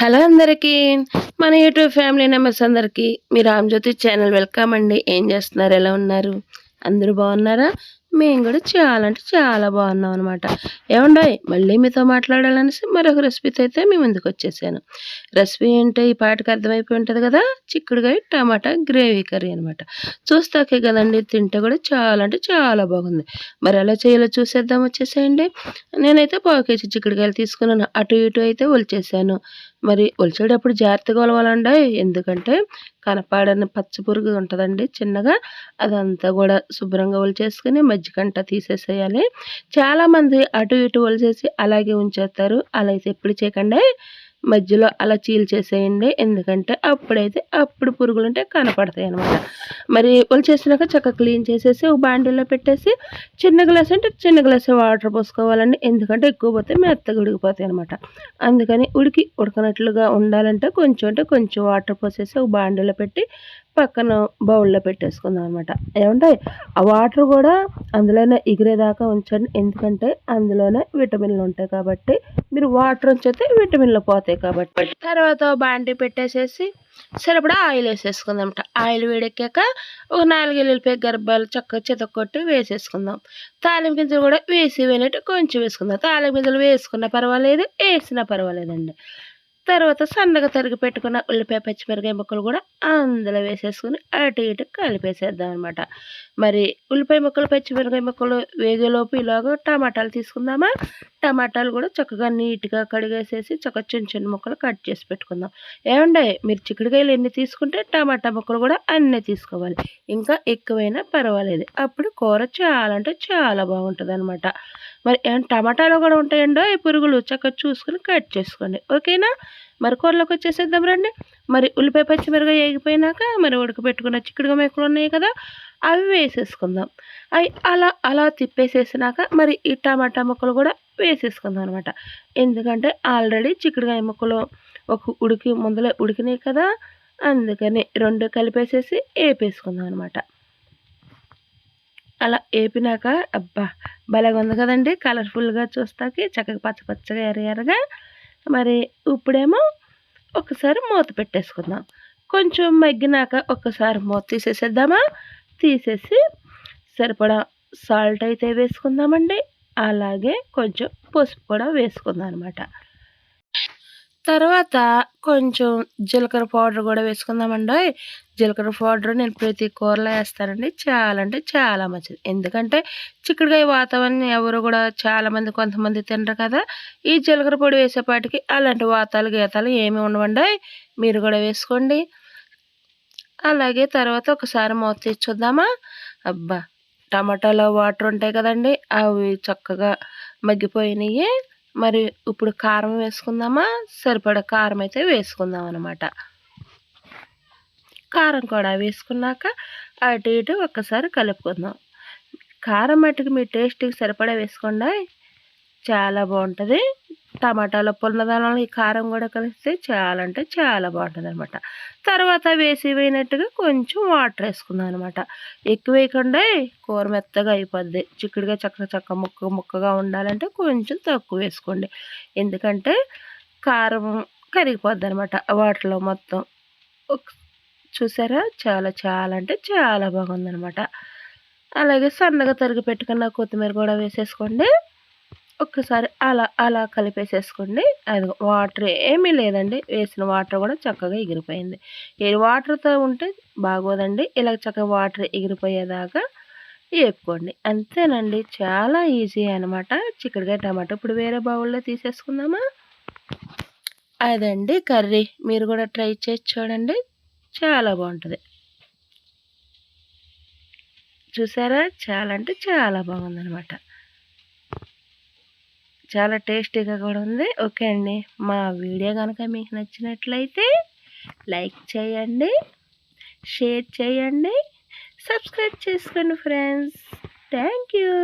Hello అందరికీ మన YouTube family members అందరికీ మీ రామ్జ్యోతి ఛానల్ వెల్కమ్ అండి. ఏం చేస్తున్నారు? ఎలా ఉన్నారు? అందరూ బాగున్నారా? మేము కూడా చాలా అంటే చాలా బాగున్నాం అనమాట ఏమండాయి మళ్ళీ మీతో మాట్లాడాలనేసి మరొక రెసిపీతో అయితే మీ ముందుకు వచ్చేసాను. రెసిపీ ఏంటో ఈ పాటకి అర్థమైపోయి ఉంటుంది కదా? చిక్కుడుగాయ టమాటా గ్రేవీ కర్రీ అనమాట చూస్తాకే కదండి తింటే కూడా చాలా అంటే చాలా బాగుంది. మరి ఎలా చేయాలో చూసేద్దాం వచ్చేసేయండి. నేనైతే పావు కేజీ చిక్కుడుకాయలు తీసుకున్నాను. అటు ఇటు అయితే ఒలిచేసాను. మరి ఒలిచేటప్పుడు జాగ్రత్తగా ఒలవాలండి. ఎందుకంటే కనపాడని పచ్చ పురుగు ఉంటుందండి చిన్నగా. అదంతా కూడా శుభ్రంగా ఒలిచేసుకుని మజ్జిగంట తీసేసేయాలి. చాలామంది అటు ఇటు ఒలిచేసి అలాగే ఉంచేస్తారు. అలా అయితే ఎప్పుడు చేయకండి. మధ్యలో అలా చీల్చేసేయండి. ఎందుకంటే అప్పుడైతే అప్పుడు పురుగులు ఉంటే కనపడతాయి అనమాట మరి వాళ్ళు చేసినాక చక్కగా క్లీన్ చేసేసి ఒక బాండీలో పెట్టేసి చిన్న గ్లాస్ అంటే చిన్న గ్లాస్ వాటర్ పోసుకోవాలండి. ఎందుకంటే ఎక్కువ పోతే మెత్తగా ఉడికిపోతాయి అనమాట అందుకని ఉడికి ఉడకనట్లుగా ఉండాలంటే కొంచెం అంటే కొంచెం వాటర్ పోసేసి ఒక బాండీలో పెట్టి పక్కన బౌల్లో పెట్టేసుకుందాం అనమాట ఏమంటే ఆ వాటర్ కూడా అందులోనే ఎగిరేదాకా ఉంచండి. ఎందుకంటే అందులోనే విటమిన్లు ఉంటాయి కాబట్టి మీరు వాటర్ ఉంచితే విటమిన్లు పోతాయి కాబట్టి. తర్వాత బాండీ పెట్టేసేసి సరిపడా ఆయిల్ వేసేసుకుందాం ఆయిల్ వేడెక్కాక ఒక నాలుగు పే గర్భాలు చక్కగా చితకొట్టి వేసేసుకుందాం. తాలింపు గింజలు కూడా వేసి వేనట్టు కొంచెం వేసుకుందాం. తాలింపు గింజలు వేసుకున్నా పర్వాలేదు వేసినా పర్వాలేదండి. తర్వాత సన్నగా తరిగి పెట్టుకున్న ఉల్లిపాయ పచ్చిమిరకాయ ముక్కలు కూడా అందులో వేసేసుకుని అటు ఇటు కలిపేసేద్దాం అనమాట మరి ఉల్లిపాయ ముక్కలు పచ్చిమిరకాయ ముక్కలు వేగేలోపు ఇలాగ టమాటాలు తీసుకుందామా? టమాటాలు కూడా చక్కగా నీట్గా కడిగేసేసి చక్కగా చిన్న చిన్న ముక్కలు కట్ చేసి పెట్టుకుందాం. ఏమండే మీరు చిక్కుడుకాయలు ఎన్ని తీసుకుంటే టమాటా ముక్కలు కూడా అన్నీ తీసుకోవాలి. ఇంకా ఎక్కువైనా పర్వాలేదు. అప్పుడు కూర చాలా అంటే చాలా బాగుంటుంది అనమాట మరి టమాటాలు కూడా ఉంటాయండో ఈ పురుగులు చక్కగా చూసుకుని కట్ చేసుకోండి. ఓకేనా? మరి కూరలోకి వచ్చేసేద్దాం రండి. మరి ఉల్లిపాయ పచ్చిమిరగా వేగిపోయినాక మరి ఉడకబెట్టుకున్న చిక్కుడుగా మేకలు ఉన్నాయి కదా అవి వేసేసుకుందాం. అవి అలా అలా తిప్పేసేసినాక మరి ఈ టమాటా ముక్కలు కూడా వేసేసుకుందాం అనమాట ఎందుకంటే ఆల్రెడీ చిక్కుడుకాయ ముక్కలు ఒక ఉడికి ముందలే ఉడికినాయి కదా అందుకని రెండు కలిపేసేసి వేపేసుకుందాం అనమాట అలా వేపినాక అబ్బా భలేగా ఉంది కదండి కలర్ఫుల్గా చూస్తాకి చక్కగా పచ్చ పచ్చగా ఎర్ర ఎర్రగా. మరి ఇప్పుడేమో ఒకసారి మూత పెట్టేసుకుందాం. కొంచెం మగ్గినాక ఒక్కసారి మూత తీసేసేద్దామా? తీసేసి సరిపడా సాల్ట్ అయితే వేసుకుందామండి. అలాగే కొంచెం పసుపు కూడా వేసుకుందాం అనమాట తర్వాత కొంచెం జీలకర్ర పౌడర్ కూడా వేసుకుందామండి. జీలకర్ర పౌడర్ నేను ప్రతి కూరలో వేస్తానండి. చాలా అంటే చాలా మంచిది. ఎందుకంటే చిక్కుడుకాయ వాతావరణం ఎవరు కూడా చాలామంది కొంతమంది తినరు కదా. ఈ జీలకర్ర పొడి వేసేపాటికి అలాంటి వాతాలు గీతాలు ఏమి ఉండవండి. మీరు కూడా వేసుకోండి. అలాగే తర్వాత ఒకసారి మూత తీసి చూద్దామా? అబ్బా! టమాటాలో వాటర్ ఉంటాయి కదండి అవి చక్కగా మగ్గిపోయినాయి. మరి ఇప్పుడు కారం వేసుకుందామా? సరిపడా కారం అయితే వేసుకుందాం అనమాట కారం కూడా వేసుకున్నాక అటు ఇటు ఒక్కసారి కలుపుకుందాం. కారం మట్టుకు మీ టేస్ట్కి సరిపడా వేసుకోండి. చాలా బాగుంటుంది. టమాటాలో పుల్లదనంలో ఈ కారం కూడా కలిస్తే చాలా అంటే చాలా బాగుంటుంది అనమాట తర్వాత వేసి పోయినట్టుగా కొంచెం వాటర్ వేసుకుందాం అనమాట ఎక్కువ వేయకుండా కూర మెత్తగా అయిపోద్ది. చిక్కుడుగా చక్క చక్క ముక్క ముక్కగా ఉండాలంటే కొంచెం తక్కువ వేసుకోండి. ఎందుకంటే కారం కరిగిపోద్ది అనమాట వాటర్లో మొత్తం. చూసారా? చాలా చాలా అంటే చాలా బాగుందనమాట. అలాగే సన్నగా తరిగి పెట్టుకున్న కొత్తిమీర కూడా వేసేసుకోండి. ఒక్కసారి అలా అలా కలిపేసేసుకోండి. అది వాటర్ ఏమీ లేదండి. వేసిన వాటర్ కూడా చక్కగా ఎగిరిపోయింది. ఏ వాటర్తో ఉంటే బాగోదండి. ఇలా చక్కగా వాటర్ ఎగిరిపోయేదాకా వేపుకోండి. అంతేనండి. చాలా ఈజీ అనమాట చిక్కడికాయ టమాటా ఇప్పుడు వేరే బౌల్లో తీసేసుకుందామా? అదండి కర్రీ. మీరు కూడా ట్రై చేసి చూడండి. చాలా బాగుంటుంది. చూసారా? చాలా అంటే చాలా బాగుందనమాట చాలా టేస్టీగా కూడా ఉంది. ఓకే అండి. మా వీడియో కనుక మీకు నచ్చినట్లయితే లైక్ చేయండి షేర్ చేయండి సబ్స్క్రైబ్ చేసుకోండి ఫ్రెండ్స్. Thank you